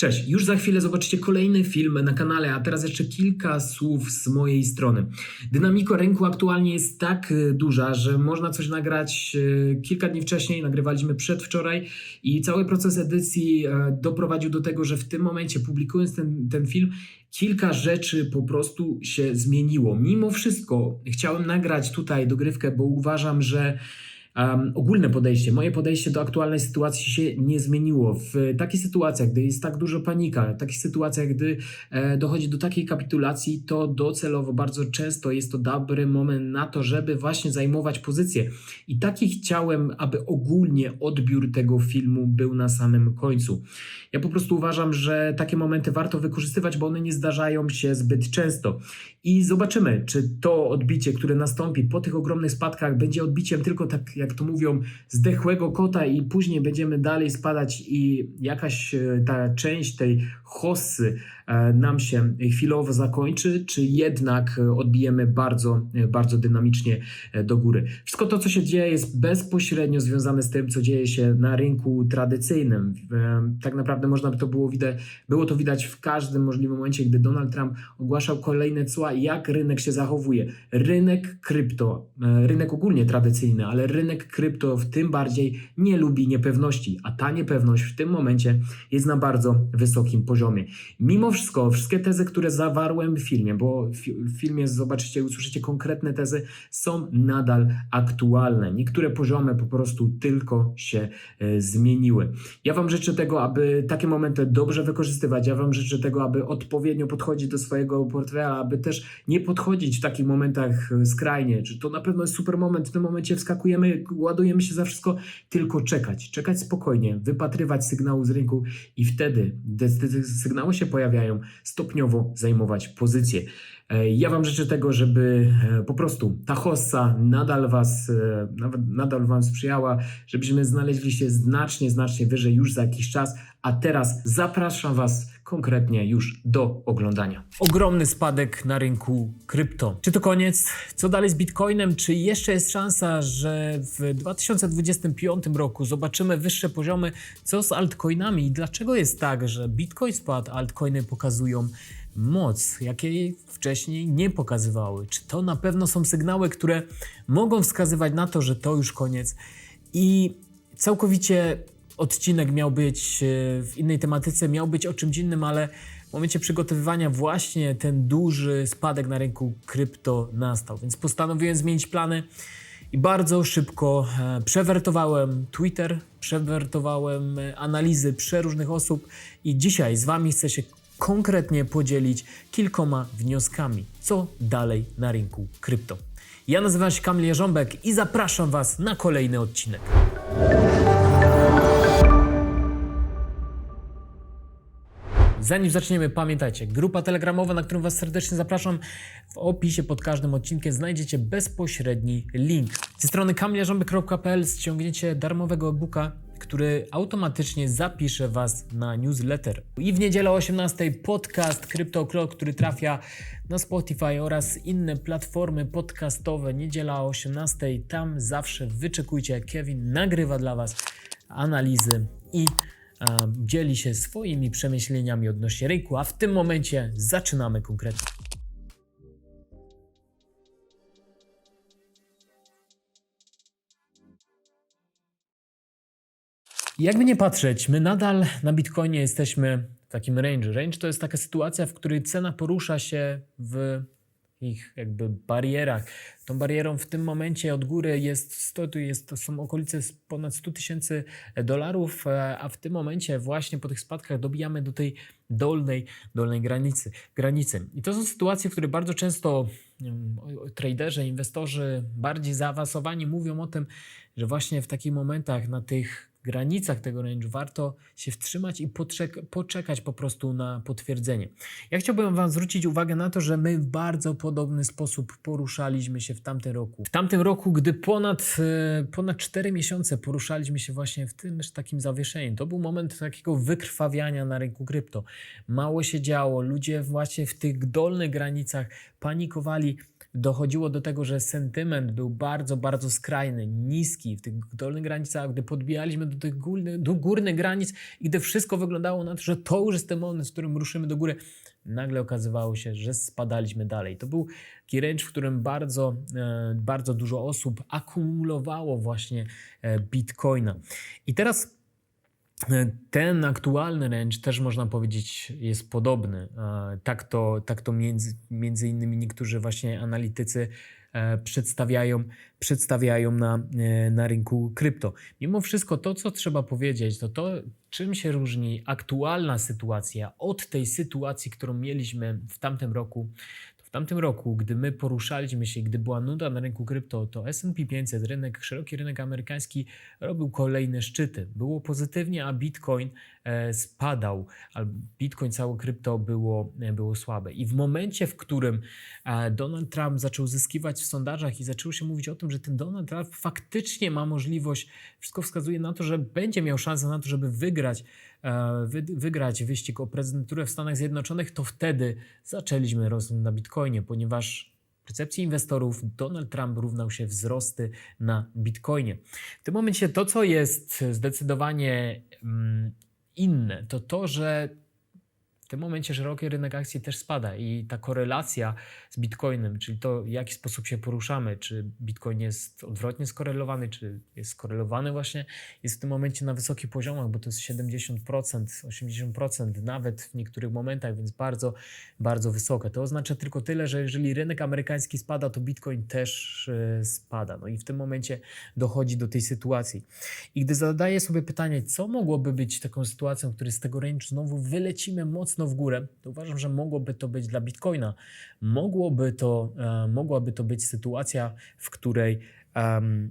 Cześć, już za chwilę zobaczycie kolejny film na kanale, a teraz jeszcze kilka słów z mojej strony. Dynamika rynku aktualnie jest tak e, duża, że można coś nagrać e, kilka dni wcześniej, nagrywaliśmy przedwczoraj i cały proces edycji e, doprowadził do tego, że w tym momencie publikując ten, ten film, kilka rzeczy po prostu się zmieniło. Mimo wszystko chciałem nagrać tutaj dogrywkę, bo uważam, że Um, ogólne podejście, moje podejście do aktualnej sytuacji się nie zmieniło. W takich sytuacjach, gdy jest tak dużo panika, w takich sytuacjach, gdy e, dochodzi do takiej kapitulacji, to docelowo bardzo często jest to dobry moment na to, żeby właśnie zajmować pozycję. I taki chciałem, aby ogólnie odbiór tego filmu był na samym końcu. Ja po prostu uważam, że takie momenty warto wykorzystywać, bo one nie zdarzają się zbyt często. I zobaczymy, czy to odbicie, które nastąpi po tych ogromnych spadkach, będzie odbiciem tylko tak, jak to mówią, zdechłego kota, i później będziemy dalej spadać, i jakaś e, ta część tej hossy e, nam się chwilowo zakończy, czy jednak e, odbijemy bardzo, bardzo dynamicznie do góry. Wszystko to, co się dzieje, jest bezpośrednio związane z tym, co dzieje się na rynku tradycyjnym. Tak naprawdę można by to było widać, było to widać w każdym możliwym momencie, gdy Donald Trump ogłaszał kolejne cła, jak rynek się zachowuje. Rynek krypto, rynek ogólnie tradycyjny, ale rynek krypto w tym bardziej nie lubi niepewności, a ta niepewność w tym momencie jest na bardzo wysokim poziomie. Mimo wszystko, wszystkie tezy, które zawarłem w filmie, bo w filmie zobaczycie, usłyszycie konkretne tezy, są nadal aktualne. Niektóre poziomy po prostu tylko się e, zmieniły. Ja Wam życzę tego, aby takie momenty dobrze wykorzystywać. Ja Wam życzę tego, aby odpowiednio podchodzić do swojego portfela, aby też nie podchodzić w takich momentach e, skrajnie. Czy to na pewno jest super moment, w tym momencie wskakujemy, ładujemy się za wszystko, tylko czekać, czekać spokojnie, wypatrywać sygnału z rynku i wtedy, gdy sygnały się pojawiają, stopniowo zajmować pozycję. E, ja Wam życzę tego, żeby e, po prostu ta hossa nadal Was, e, nadal Wam sprzyjała, żebyśmy znaleźli się znacznie, znacznie wyżej już za jakiś czas, a teraz zapraszam Was konkretnie już do oglądania. Ogromny spadek na rynku krypto. Czy to koniec? Co dalej z Bitcoinem? Czy jeszcze jest szansa, że w 2025 roku zobaczymy wyższe poziomy? Co z altcoinami? I dlaczego jest tak, że Bitcoin spadł, altcoiny pokazują moc, jakiej wcześniej nie pokazywały? Czy to na pewno są sygnały, które mogą wskazywać na to, że to już koniec? I całkowicie odcinek miał być e, w innej tematyce, miał być o czymś innym, ale w momencie przygotowywania właśnie ten duży spadek na rynku krypto nastał. Więc postanowiłem zmienić plany i bardzo szybko e, przewertowałem Twitter, przewertowałem e, analizy przeróżnych osób i dzisiaj z Wami chcę się konkretnie podzielić kilkoma wnioskami, co dalej na rynku krypto. Ja nazywam się Kamil Jerząbek i zapraszam Was na kolejny odcinek. Zanim zaczniemy, pamiętajcie, grupa telegramowa, na którą Was serdecznie zapraszam, w opisie pod każdym odcinkiem znajdziecie bezpośredni link. Ze strony kamiljarząbek.pl ściągniecie darmowego e-booka który automatycznie zapisze Was na newsletter. I w niedzielę o 18 podcast Crypto Clock, który trafia na Spotify oraz inne platformy podcastowe. Niedziela o 18, tam zawsze wyczekujcie, Kevin nagrywa dla Was analizy i dzieli się swoimi przemyśleniami odnośnie rynku, a w tym momencie zaczynamy konkretnie. Jakby nie patrzeć, my nadal na Bitcoinie jesteśmy w takim range. Range to jest taka sytuacja, w której cena porusza się w ich jakby barierach. Tą barierą w tym momencie od góry jest, 100, jest to są okolice ponad 100 tysięcy dolarów, e, a w tym momencie właśnie po tych spadkach dobijamy do tej dolnej, dolnej granicy, granicy. I to są sytuacje, w których bardzo często traderzy, inwestorzy bardziej zaawansowani mówią o tym, że właśnie w takich momentach na tych granicach tego range warto się wstrzymać i poczek poczekać po prostu na potwierdzenie. Ja chciałbym Wam zwrócić uwagę na to, że my w bardzo podobny sposób poruszaliśmy się w tamtym roku. W tamtym roku, gdy ponad, e, ponad 4 miesiące poruszaliśmy się właśnie w tym takim zawieszeniu, to był moment takiego wykrwawiania na rynku krypto. Mało się działo, ludzie właśnie w tych dolnych granicach panikowali, dochodziło do tego, że sentyment był bardzo, bardzo skrajny, niski w tych dolnych granicach, gdy podbijaliśmy do tych górnych, do górnych granic i gdy wszystko wyglądało na to, że to już jest ten moment, w którym ruszymy do góry, nagle okazywało się, że spadaliśmy dalej. To był taki range, w którym bardzo, e, bardzo dużo osób akumulowało właśnie e, bitcoina. I teraz ten aktualny range też można powiedzieć jest podobny. Tak to, tak to między, między innymi niektórzy właśnie analitycy e, przedstawiają, przedstawiają na, e, na rynku krypto. Mimo wszystko to, co trzeba powiedzieć, to to, czym się różni aktualna sytuacja od tej sytuacji, którą mieliśmy w tamtym roku. W tamtym roku, gdy my poruszaliśmy się, gdy była nuda na rynku krypto, to S&P 500, rynek, szeroki rynek amerykański robił kolejne szczyty. Było pozytywnie, a Bitcoin spadał, albo Bitcoin, całe krypto było, e, było słabe. I w momencie, w którym e, Donald Trump zaczął zyskiwać w sondażach i zaczęło się mówić o tym, że ten Donald Trump faktycznie ma możliwość, wszystko wskazuje na to, że będzie miał szansę na to, żeby wygrać, e, wy, wygrać wyścig o prezydenturę w Stanach Zjednoczonych, to wtedy zaczęliśmy rosnąć na Bitcoinie, ponieważ percepcji inwestorów Donald Trump równał się wzrosty na Bitcoinie. W tym momencie to, co jest zdecydowanie mm, inne, to to, że w tym momencie szeroki rynek akcji też spada i ta korelacja z Bitcoinem, czyli to, w jaki sposób się poruszamy, czy Bitcoin jest odwrotnie skorelowany, czy jest skorelowany właśnie, jest w tym momencie na wysokich poziomach, bo to jest 70%, 80% nawet w niektórych momentach, więc bardzo, bardzo wysokie. To oznacza tylko tyle, że jeżeli rynek amerykański spada, to Bitcoin też e, spada. No i w tym momencie dochodzi do tej sytuacji. I gdy zadaję sobie pytanie, co mogłoby być taką sytuacją, w której z tego range znowu wylecimy mocno w górę, to uważam, że mogłoby to być dla Bitcoina. Mogłoby to, e, mogłaby to być sytuacja, w której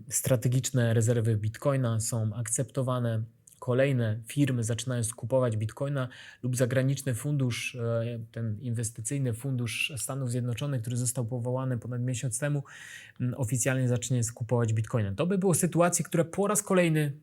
strategiczne rezerwy Bitcoina są akceptowane. Kolejne firmy zaczynają skupować bitcoina lub zagraniczny fundusz, e, ten inwestycyjny fundusz Stanów Zjednoczonych, który został powołany ponad miesiąc temu, oficjalnie zacznie skupować bitcoina. To by było sytuacje, które po raz kolejny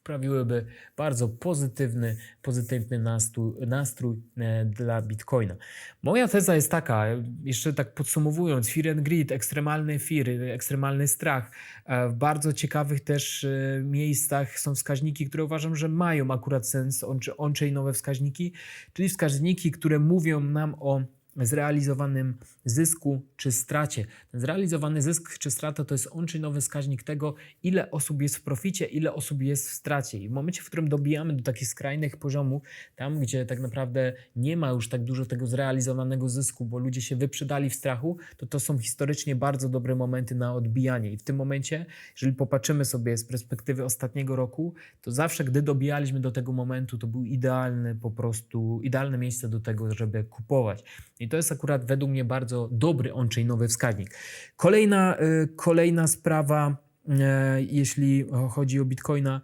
wprawiłyby bardzo pozytywny, pozytywny nastrój, nastrój e, dla Bitcoina. Moja teza jest taka, jeszcze tak podsumowując, fear and greed, ekstremalny fear, ekstremalny strach. e, W bardzo ciekawych też e, miejscach są wskaźniki, które uważam, że mają akurat sens, on- on-chainowe wskaźniki, czyli wskaźniki, które mówią nam o zrealizowanym zysku czy stracie. Ten zrealizowany zysk czy strata to jest on-chainowy wskaźnik tego, ile osób jest w proficie, ile osób jest w stracie. I w momencie, w którym dobijamy do takich skrajnych poziomów, tam gdzie tak naprawdę nie ma już tak dużo tego zrealizowanego zysku, bo ludzie się wyprzedali w strachu, to to są historycznie bardzo dobre momenty na odbijanie. I w tym momencie, jeżeli popatrzymy sobie z perspektywy ostatniego roku, to zawsze, gdy dobijaliśmy do tego momentu, to był idealny po prostu, idealne miejsce do tego, żeby kupować. I to jest akurat według mnie bardzo dobry on-chainowy wskaźnik. Kolejna, y, kolejna sprawa, e, jeśli chodzi o Bitcoina,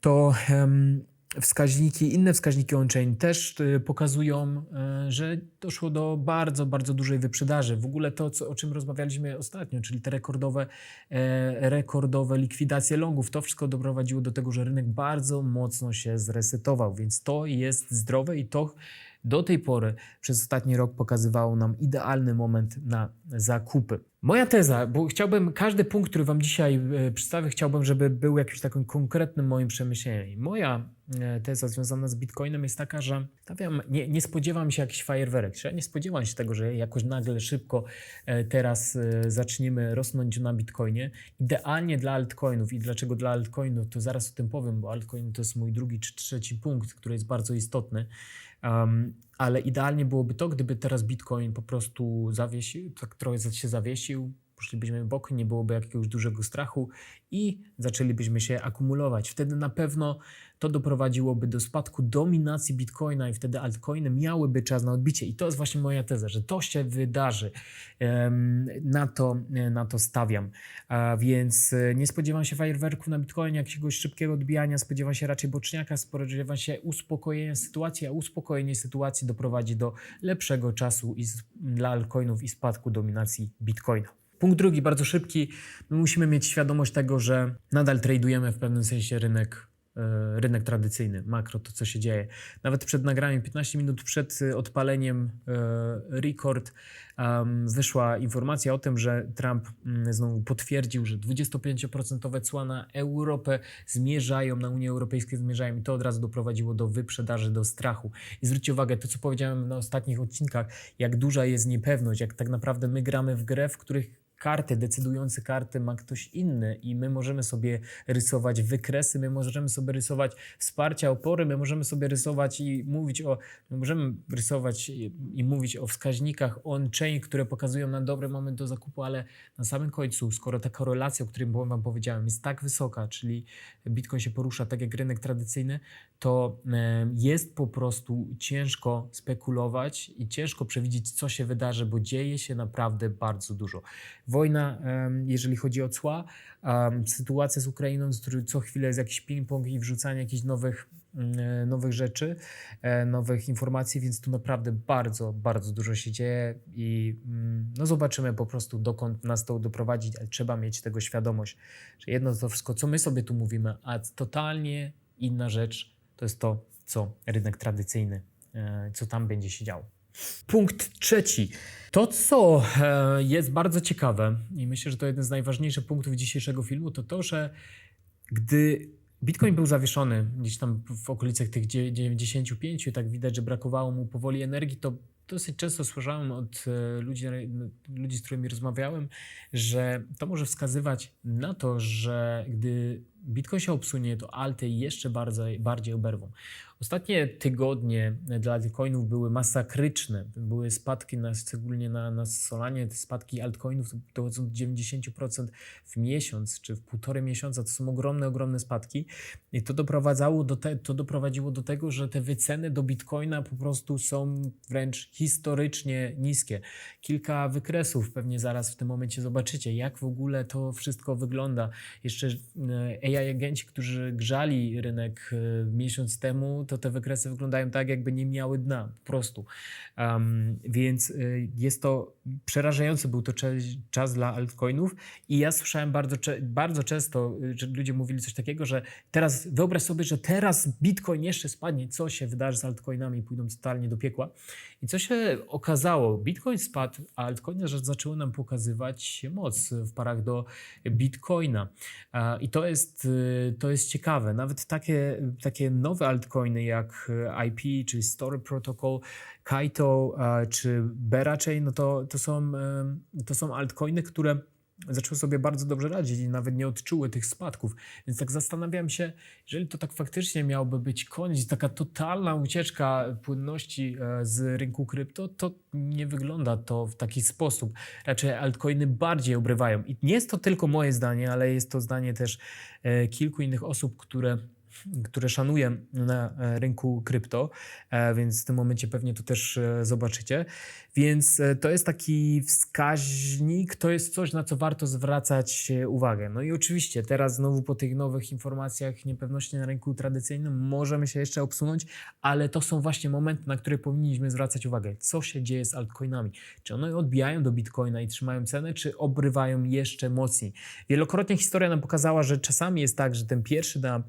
to wskaźniki, inne wskaźniki on-chain też y, pokazują, że doszło do bardzo, bardzo dużej wyprzedaży. W ogóle to, co, o czym rozmawialiśmy ostatnio, czyli te rekordowe, e, rekordowe likwidacje longów, to wszystko doprowadziło do tego, że rynek bardzo mocno się zresetował, więc to jest zdrowe i to do tej pory przez ostatni rok pokazywało nam idealny moment na zakupy. Moja teza, bo chciałbym, każdy punkt, który Wam dzisiaj e, przedstawię, chciałbym, żeby był jakimś takim konkretnym moim przemyśleniem. Moja e, teza związana z Bitcoinem jest taka, że stawiam, nie, nie spodziewam się jakichś fajerwerek. Ja nie spodziewam się tego, że jakoś nagle szybko e, teraz zaczniemy rosnąć na Bitcoinie. Idealnie dla altcoinów i dlaczego dla altcoinów, to zaraz o tym powiem, bo altcoin to jest mój drugi czy trzeci punkt, który jest bardzo istotny. Um, ale idealnie byłoby to, gdyby teraz Bitcoin po prostu zawiesił, tak trochę się zawiesił, poszlibyśmy w bok, nie byłoby jakiegoś dużego strachu i zaczęlibyśmy się akumulować. Wtedy na pewno to doprowadziłoby do spadku dominacji Bitcoina i wtedy altcoiny miałyby czas na odbicie. I to jest właśnie moja teza, że to się wydarzy. Na to, na to stawiam. A więc e, nie spodziewam się fajerwerków na Bitcoinie, jakiegoś szybkiego odbijania, spodziewam się raczej boczniaka, spodziewam się uspokojenia sytuacji, a uspokojenie sytuacji doprowadzi do lepszego czasu i dla altcoinów i spadku dominacji Bitcoina. Punkt drugi, bardzo szybki. My musimy mieć świadomość tego, że nadal tradujemy w pewnym sensie rynek e, rynek tradycyjny, makro, to co się dzieje. Nawet przed nagraniem, 15 minut przed e, odpaleniem e, record, um, wyszła informacja o tym, że Trump mm, znowu potwierdził, że 25% cła na Europę zmierzają, na Unię Europejską zmierzają i to od razu doprowadziło do wyprzedaży, do strachu. I zwróćcie uwagę, to co powiedziałem na ostatnich odcinkach, jak duża jest niepewność, jak tak naprawdę my gramy w grę, w których karty, decydujące karty ma ktoś inny i my możemy sobie rysować wykresy, my możemy sobie rysować wsparcia, opory, my możemy sobie rysować i mówić o, my możemy rysować i, i mówić o wskaźnikach on-chain, które pokazują nam dobry moment do zakupu, ale na samym końcu, skoro ta korelacja, o której wam powiedziałem, jest tak wysoka, czyli Bitcoin się porusza tak jak rynek tradycyjny, to e, jest po prostu ciężko spekulować i ciężko przewidzieć, co się wydarzy, bo dzieje się naprawdę bardzo dużo. Wojna, jeżeli chodzi o cła, sytuacja z Ukrainą, co chwilę jest jakiś ping-pong i wrzucanie jakichś nowych, mm, e, nowych rzeczy, e, nowych informacji, więc tu naprawdę bardzo, bardzo dużo się dzieje i mm, no zobaczymy po prostu, dokąd nas to doprowadzi, ale trzeba mieć tego świadomość, że jedno to wszystko, co my sobie tu mówimy, a totalnie inna rzecz to jest to, co rynek tradycyjny, e, co tam będzie się działo. Punkt trzeci. To, co e, jest bardzo ciekawe i myślę, że to jeden z najważniejszych punktów dzisiejszego filmu, to to, że gdy Bitcoin był zawieszony gdzieś tam w okolicach tych 95, tak widać, że brakowało mu powoli energii, to dosyć często słyszałem od e, ludzi, ludzi, z którymi rozmawiałem, że to może wskazywać na to, że gdy Bitcoin się obsunie, to alty jeszcze bardziej, bardziej oberwą. Ostatnie tygodnie dla altcoinów były masakryczne. Były spadki, na, szczególnie na, na Solanie, te spadki altcoinów dochodzą do 90% w miesiąc czy w półtorej miesiąca. To są ogromne, ogromne spadki. I to, doprowadzało do te, to doprowadziło do tego, że te wyceny do bitcoina po prostu są wręcz historycznie niskie. Kilka wykresów pewnie zaraz w tym momencie zobaczycie, jak w ogóle to wszystko wygląda. Jeszcze AI e, agenci, którzy grzali rynek e, miesiąc temu, to te wykresy wyglądają tak, jakby nie miały dna, po prostu. Um, więc y, jest to przerażający był to czas dla altcoinów i ja słyszałem bardzo, bardzo często, y, że ludzie mówili coś takiego, że teraz wyobraź sobie, że teraz Bitcoin jeszcze spadnie, co się wydarzy z altcoinami, pójdą totalnie do piekła. I co się okazało? Bitcoin spadł, a altcoiny zaczęły nam pokazywać moc w parach do Bitcoina. I to jest, y, to jest ciekawe. Nawet takie, takie nowe altcoiny jak IP, czyli Story Protocol, Kaito czy Berachain, no to, to, są, to są altcoiny, które zaczęły sobie bardzo dobrze radzić i nawet nie odczuły tych spadków. Więc tak zastanawiam się, jeżeli to tak faktycznie miałby być koniec, taka totalna ucieczka płynności e, z rynku krypto, to nie wygląda to w taki sposób. Raczej altcoiny bardziej obrywają. I nie jest to tylko moje zdanie, ale jest to zdanie też e, kilku innych osób, które które szanuję na e, rynku krypto, więc w tym momencie pewnie to też zobaczycie. Więc to jest taki wskaźnik, to jest coś, na co warto zwracać uwagę. No i oczywiście teraz znowu po tych nowych informacjach niepewności na rynku tradycyjnym możemy się jeszcze obsunąć, ale to są właśnie momenty, na które powinniśmy zwracać uwagę. Co się dzieje z altcoinami? Czy one odbijają do bitcoina i trzymają cenę, czy obrywają jeszcze mocniej? Wielokrotnie historia nam pokazała, że czasami jest tak, że ten pierwszy dump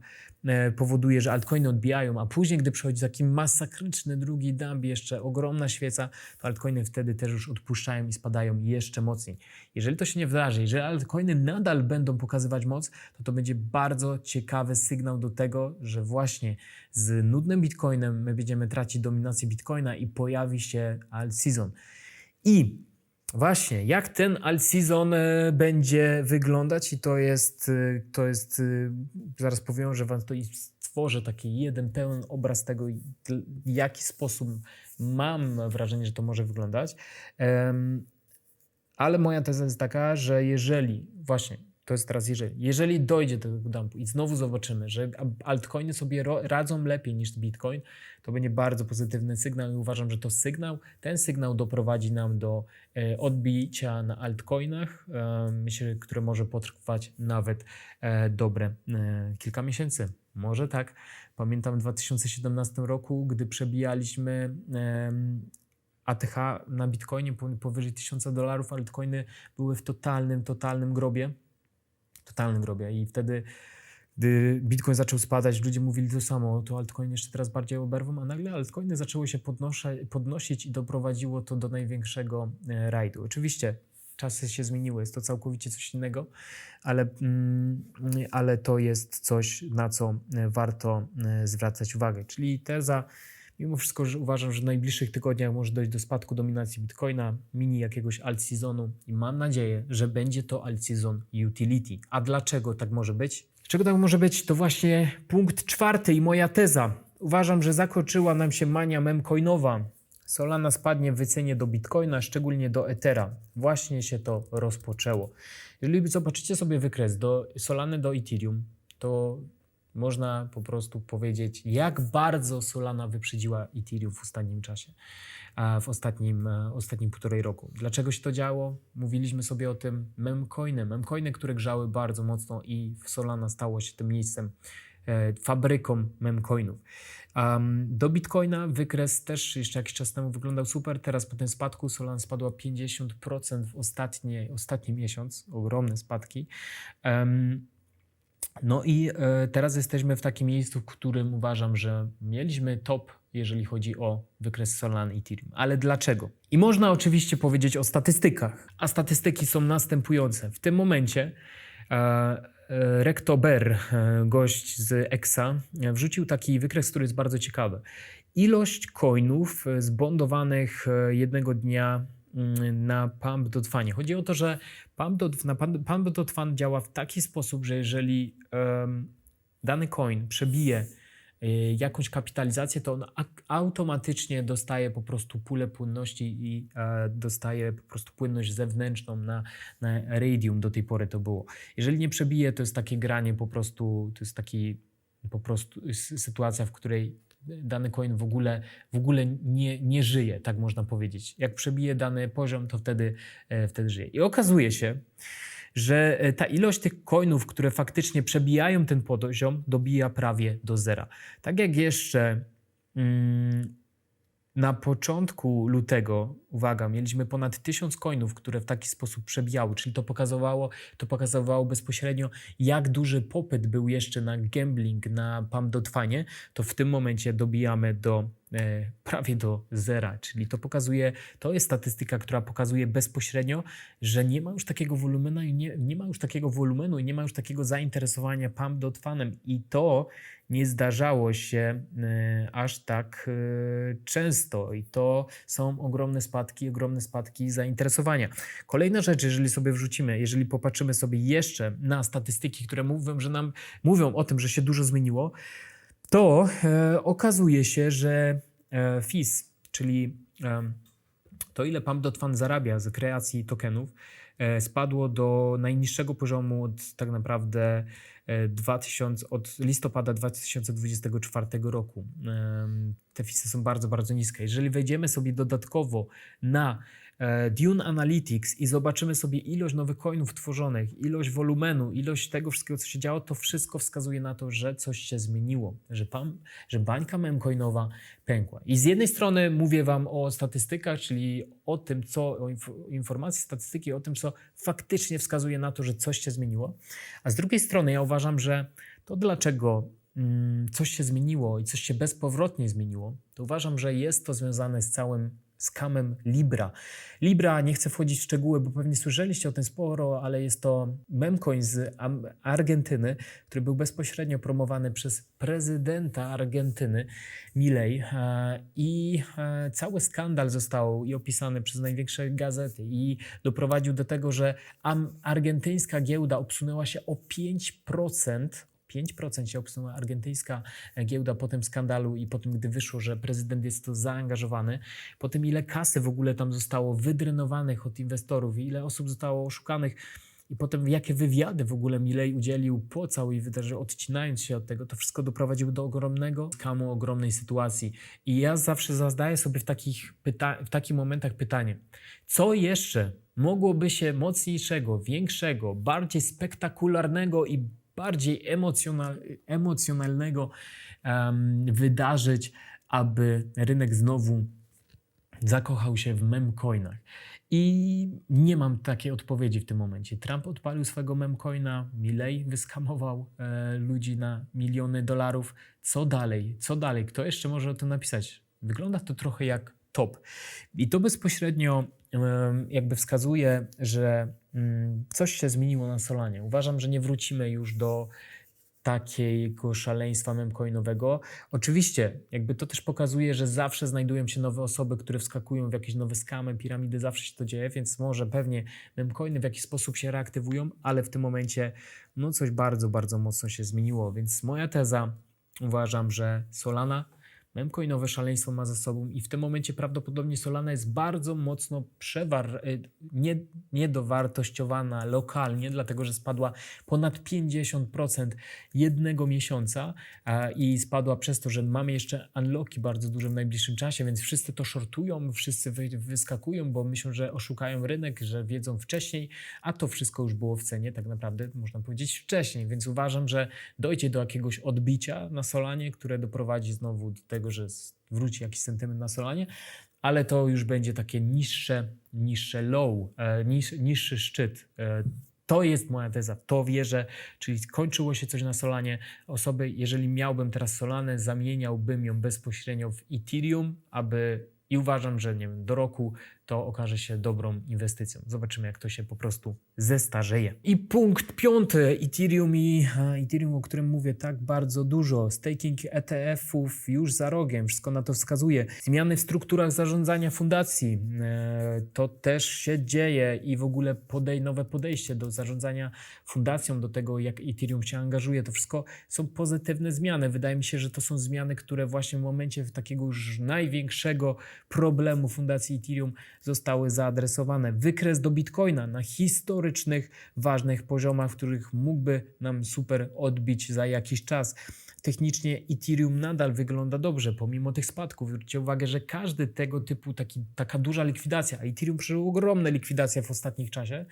E, powoduje, że altcoiny odbijają, a później, gdy przychodzi taki masakryczny drugi dump, jeszcze ogromna świeca, to altcoiny wtedy też już odpuszczają i spadają jeszcze mocniej. Jeżeli to się nie wydarzy, jeżeli altcoiny nadal będą pokazywać moc, to to będzie bardzo ciekawy sygnał do tego, że właśnie z nudnym bitcoinem my będziemy tracić dominację bitcoina i pojawi się alt season. I Właśnie, jak ten alt season e, będzie wyglądać i to jest, e, to jest, e, zaraz powiem, że wam to i stworzę taki jeden pełen obraz tego, w jaki sposób mam wrażenie, że to może wyglądać. Ale moja teza jest taka, że jeżeli właśnie to jest teraz jeżeli. Jeżeli dojdzie do tego dumpu i znowu zobaczymy, że altcoiny sobie radzą lepiej niż Bitcoin, to będzie bardzo pozytywny sygnał i uważam, że to sygnał, ten sygnał doprowadzi nam do e, odbicia na altcoinach, e, myślę, które może potrwać nawet e, dobre kilka miesięcy. Może tak. Pamiętam w 2017 roku, gdy przebijaliśmy ATH na Bitcoinie powyżej 1000 dolarów, altcoiny były w totalnym, totalnym grobie totalnym grobie i wtedy gdy Bitcoin zaczął spadać, ludzie mówili to samo, to altcoin jeszcze teraz bardziej oberwą, a nagle altcoiny zaczęły się podnosić i doprowadziło to do największego e, rajdu. Oczywiście czasy się zmieniły, jest to całkowicie coś innego, ale, mm, ale to jest coś, na co e, warto e, zwracać uwagę. Czyli teza, mimo wszystko że uważam, że w najbliższych tygodniach może dojść do spadku dominacji Bitcoina, mini jakiegoś alt seasonu i mam nadzieję, że będzie to alt season utility. A dlaczego tak może być? Czego tak może być? To właśnie punkt czwarty i moja teza. Uważam, że zakończyła nam się mania memcoinowa. Solana spadnie w wycenie do Bitcoina, szczególnie do Ethera. Właśnie się to rozpoczęło. Jeżeli zobaczycie sobie wykres do Solany do Ethereum, to można po prostu powiedzieć, jak bardzo Solana wyprzedziła Ethereum w ostatnim czasie, w ostatnim, e, ostatnim półtorej roku. Dlaczego się to działo? Mówiliśmy sobie o tym memcoiny, memcoiny, które grzały bardzo mocno i Solana stało się tym miejscem, fabryką memcoinów. Do Bitcoina wykres też jeszcze jakiś czas temu wyglądał super, teraz po tym spadku Solana spadła 50% w ostatnie, ostatni miesiąc, ogromne spadki. No i e, teraz jesteśmy w takim miejscu, w którym uważam, że mieliśmy top, jeżeli chodzi o wykres Solana i Ethereum. Ale dlaczego? I można oczywiście powiedzieć o statystykach, a statystyki są następujące. W tym momencie e, Rektober, e, gość z EXA, wrzucił taki wykres, który jest bardzo ciekawy. Ilość coinów zbondowanych e, jednego dnia mm, na pump.fanie. Chodzi o to, że pump.fan na pump- pump.fan działa w taki sposób, że jeżeli em, dany coin przebije jakąś kapitalizację, to on automatycznie dostaje po prostu pulę płynności i e, dostaje po prostu płynność zewnętrzną na, na Radium. Do tej pory to było. Jeżeli nie przebije, to jest takie granie po prostu, to jest taki po prostu sytuacja, w której dany coin w ogóle, w ogóle nie, nie żyje, tak można powiedzieć. Jak przebije dany poziom, to wtedy, e, wtedy żyje. I okazuje się, że e, ta ilość tych coinów, które faktycznie przebijają ten poziom, dobija prawie do zera. Tak jak jeszcze mm, na początku lutego, uwaga, mieliśmy ponad 1000 coinów, które w taki sposób przebijały, czyli to pokazywało, to pokazywało bezpośrednio, jak duży popyt był jeszcze na gambling, na pump.fanie, to w tym momencie dobijamy do prawie do zera, czyli to pokazuje, to jest statystyka, która pokazuje bezpośrednio, że nie ma już takiego wolumenu i nie, nie ma już takiego wolumenu i nie ma już takiego zainteresowania pump.fanem i to nie zdarzało się e, aż tak e, często i to są ogromne spadki, ogromne spadki zainteresowania. Kolejna rzecz, jeżeli sobie wrzucimy, jeżeli popatrzymy sobie jeszcze na statystyki, które mówią, że nam mówią o tym, że się dużo zmieniło, to e, okazuje się, że e, FIS, czyli to ile Pump.fan zarabia z kreacji tokenów, e, spadło do najniższego poziomu od tak naprawdę e, 2000, od listopada 2024 roku. Te FISy są bardzo, bardzo niskie. Jeżeli wejdziemy sobie dodatkowo na Dune Analytics i zobaczymy sobie ilość nowych coinów tworzonych, ilość wolumenu, ilość tego wszystkiego, co się działo, to wszystko wskazuje na to, że coś się zmieniło, że, pam, że bańka memcoinowa pękła. I z jednej strony mówię Wam o statystykach, czyli o tym, co, o inf- informacji, statystyki, o tym, co faktycznie wskazuje na to, że coś się zmieniło. A z drugiej strony ja uważam, że to dlaczego mm, coś się zmieniło i coś się bezpowrotnie zmieniło, to uważam, że jest to związane z całym skamem Libra. Libra, nie chcę wchodzić w szczegóły, bo pewnie słyszeliście o tym sporo, ale jest to memcoin z Argentyny, który był bezpośrednio promowany przez prezydenta Argentyny, Milei. e, I e, cały skandal został i opisany przez największe gazety i doprowadził do tego, że argentyńska giełda obsunęła się o 5%. 5% się obsunęła argentyńska giełda po tym skandalu i po tym, gdy wyszło, że prezydent jest to zaangażowany, po tym, ile kasy w ogóle tam zostało wydrenowanych od inwestorów, ile osób zostało oszukanych i potem jakie wywiady w ogóle Milei udzielił po całej wydarzeniu, odcinając się od tego, to wszystko doprowadziło do ogromnego skamu, ogromnej sytuacji. I ja zawsze zadaję sobie w takich, pyta- w takich momentach pytanie, co jeszcze mogłoby się mocniejszego, większego, bardziej spektakularnego i bardziej emocjonal, emocjonalnego em, wydarzyć, aby rynek znowu zakochał się w memcoinach. I nie mam takiej odpowiedzi w tym momencie. Trump odpalił swego memcoina, Milley wyskamował e, ludzi na miliony dolarów. Co dalej? Co dalej? Kto jeszcze może o tym napisać? Wygląda to trochę jak top. I to bezpośrednio e, jakby wskazuje, że coś się zmieniło na Solanie. Uważam, że nie wrócimy już do takiego szaleństwa memcoinowego. Oczywiście, jakby to też pokazuje, że zawsze znajdują się nowe osoby, które wskakują w jakieś nowe skamy, piramidy, zawsze się to dzieje, więc może pewnie memcoiny w jakiś sposób się reaktywują, ale w tym momencie no coś bardzo, bardzo mocno się zmieniło, więc moja teza, uważam, że Solana memcoinowe szaleństwo ma za sobą i w tym momencie prawdopodobnie Solana jest bardzo mocno przewar, y, nie, niedowartościowana lokalnie, dlatego że spadła ponad 50% jednego miesiąca i spadła przez to, że mamy jeszcze unlocki bardzo duże w najbliższym czasie, więc wszyscy to shortują, wszyscy wy, wyskakują, bo myślą, że oszukają rynek, że wiedzą wcześniej, a to wszystko już było w cenie tak naprawdę, można powiedzieć wcześniej, więc uważam, że dojdzie do jakiegoś odbicia na Solanie, które doprowadzi znowu do tego, że wróci jakiś sentyment na Solanie, ale to już będzie takie niższe, niższe low, e, niż, niższy szczyt. E, to jest moja teza, to wierzę, czyli kończyło się coś na Solanie. Osoby, jeżeli miałbym teraz Solanę, zamieniałbym ją bezpośrednio w Ethereum, aby i uważam, że nie wiem, do roku to okaże się dobrą inwestycją. Zobaczymy, jak to się po prostu zestarzeje. I punkt piąty, Ethereum i Ethereum, o którym mówię tak bardzo dużo. Staking ETF-ów już za rogiem, wszystko na to wskazuje. Zmiany w strukturach zarządzania fundacji, e, to też się dzieje i w ogóle podej nowe podejście do zarządzania fundacją, do tego, jak Ethereum się angażuje, to wszystko są pozytywne zmiany. Wydaje mi się, że to są zmiany, które właśnie w momencie takiego już największego problemu fundacji Ethereum zostały zaadresowane. Wykres do Bitcoina na historycznych, ważnych poziomach, w których mógłby nam super odbić za jakiś czas. Technicznie Ethereum nadal wygląda dobrze, pomimo tych spadków. Zwróćcie uwagę, że każdy tego typu taki, taka duża likwidacja, a Ethereum przeżył ogromne likwidacje w ostatnich czasie,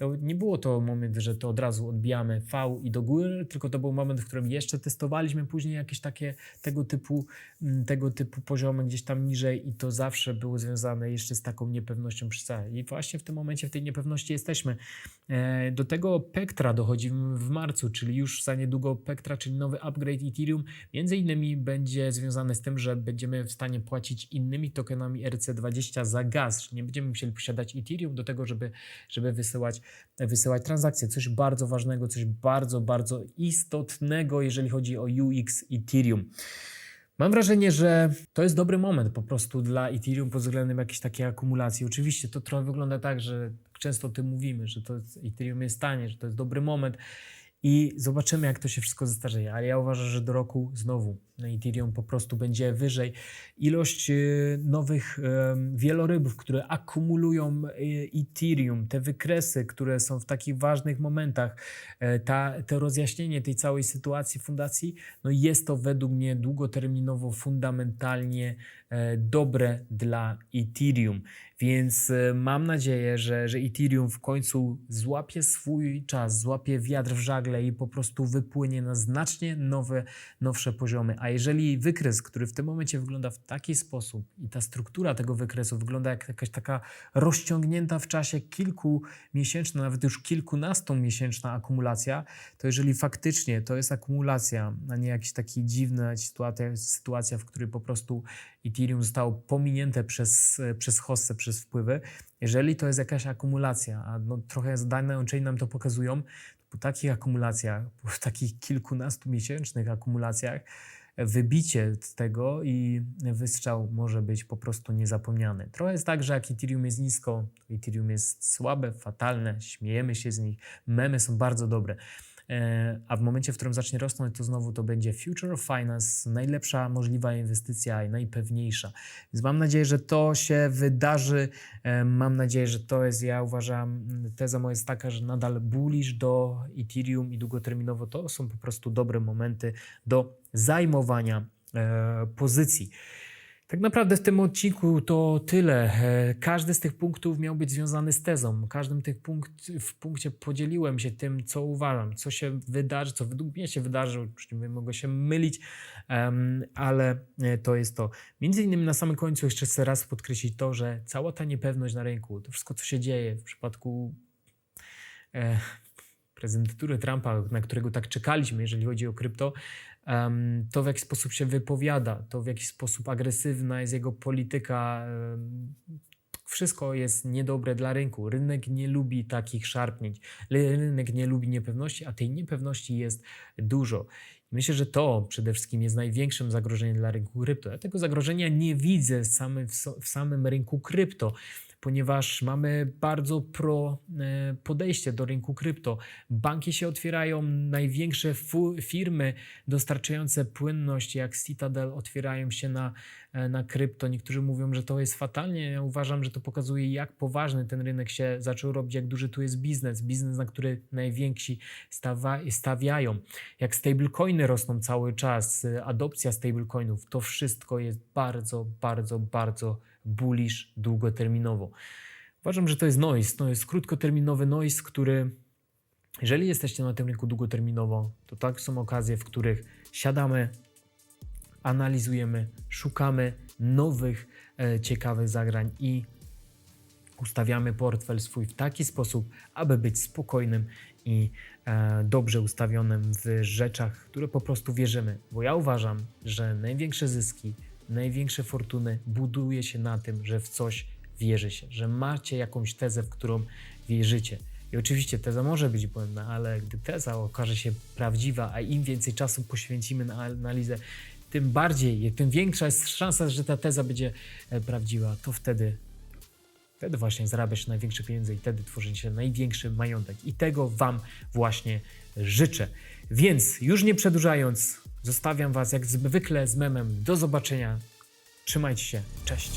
to nie było to moment, że to od razu odbijamy V i do góry, tylko to był moment, w którym jeszcze testowaliśmy później jakieś takie tego typu, mm, tego typu poziomy gdzieś tam niżej i to zawsze było związane jeszcze z taką niepewnością przy cenie. I właśnie w tym momencie w tej niepewności jesteśmy. E, do tego Pektra dochodzi w marcu, czyli już za niedługo Pektra, czyli nowy upgrade Ethereum, między innymi będzie związane z tym, że będziemy w stanie płacić innymi tokenami RC20 za gaz, nie będziemy musieli posiadać Ethereum do tego, żeby, żeby wysyłać wysyłać transakcje. Coś bardzo ważnego, coś bardzo, bardzo istotnego, jeżeli chodzi o UX Ethereum. Mam wrażenie, że to jest dobry moment po prostu dla Ethereum pod względem jakiejś takiej akumulacji. Oczywiście to trochę wygląda tak, że często o tym mówimy, że to Ethereum jest tanie, że to jest dobry moment i zobaczymy, jak to się wszystko zestarzeje. Ale ja uważam, że do roku znowu na Ethereum po prostu będzie wyżej. Ilość y, nowych wielorybów, które akumulują y, Ethereum, te wykresy, które są w takich ważnych momentach, e, ta, to rozjaśnienie tej całej sytuacji fundacji, no jest to według mnie długoterminowo fundamentalnie e, dobre dla Ethereum. Więc e, mam nadzieję, że, że Ethereum w końcu złapie swój czas, złapie wiatr w żagle i po prostu wypłynie na znacznie nowe, nowsze poziomy. A jeżeli wykres, który w tym momencie wygląda w taki sposób i ta struktura tego wykresu wygląda jak jakaś taka rozciągnięta w czasie kilkumiesięczna, nawet już kilkunastomiesięczna akumulacja, to jeżeli faktycznie to jest akumulacja, a nie jakaś taka dziwna sytuacja, sytuacja, w której po prostu Ethereum zostało pominięte przez, przez hossę, przez wpływy, jeżeli to jest jakaś akumulacja, a no, trochę dane on nam to pokazują, po takich akumulacjach, po takich kilkunastomiesięcznych akumulacjach, wybicie z tego i wystrzał może być po prostu niezapomniany. Trochę jest tak, że jak Ethereum jest nisko, Ethereum jest słabe, fatalne, śmiejemy się z nich, memy są bardzo dobre. E, a w momencie, w którym zacznie rosnąć, to znowu to będzie Future of Finance, najlepsza możliwa inwestycja i najpewniejsza. Więc mam nadzieję, że to się wydarzy. E, mam nadzieję, że to jest, ja uważam, teza moja jest taka, że nadal bullish do Ethereum i długoterminowo to są po prostu dobre momenty do zajmowania e, pozycji. Tak naprawdę w tym odcinku to tyle. E, Każdy z tych punktów miał być związany z tezą. Każdym tych punkt, w punkcie podzieliłem się tym, co uważam, co się wydarzy, co według mnie się wydarzy. Oczywiście mogę się mylić, ale e, to jest to. Między innymi na samym końcu jeszcze chcę raz podkreślić to, że cała ta niepewność na rynku, to wszystko, co się dzieje w przypadku prezydentury Trumpa, na którego tak czekaliśmy, jeżeli chodzi o krypto, to w jaki sposób się wypowiada, to w jaki sposób agresywna jest jego polityka. Wszystko jest niedobre dla rynku. Rynek nie lubi takich szarpnięć. Ry- Rynek nie lubi niepewności, a tej niepewności jest dużo. Myślę, że to przede wszystkim jest największym zagrożeniem dla rynku krypto. Ja tego zagrożenia nie widzę w, so- w samym rynku krypto, ponieważ mamy bardzo pro e, podejście do rynku krypto. Banki się otwierają, największe firmy dostarczające płynność jak Citadel otwierają się na, e, na krypto. Niektórzy mówią, że to jest fatalnie. Ja uważam, że to pokazuje, jak poważny ten rynek się zaczął robić, jak duży tu jest biznes. Biznes, na który najwięksi stawiają. Jak stablecoiny rosną cały czas, y, adopcja stablecoinów, to wszystko jest bardzo, bardzo, bardzo bullish długoterminowo. Uważam, że to jest noise. To jest krótkoterminowy noise, który jeżeli jesteście na tym rynku długoterminowo, to tak są okazje, w których siadamy, analizujemy, szukamy nowych, e, ciekawych zagrań i ustawiamy portfel swój w taki sposób, aby być spokojnym i e, dobrze ustawionym w rzeczach, które po prostu wierzymy. Bo ja uważam, że największe zyski, największe fortuny buduje się na tym, że w coś wierzy się, że macie jakąś tezę, w którą wierzycie. I oczywiście teza może być błędna, ale gdy teza okaże się prawdziwa, a im więcej czasu poświęcimy na analizę, tym bardziej, tym większa jest szansa, że ta teza będzie e, prawdziwa, to wtedy Wtedy właśnie zarabiasz największe pieniądze i wtedy tworzycie największy majątek. I tego Wam właśnie życzę. Więc już nie przedłużając, zostawiam Was jak zwykle z memem. Do zobaczenia. Trzymajcie się. Cześć.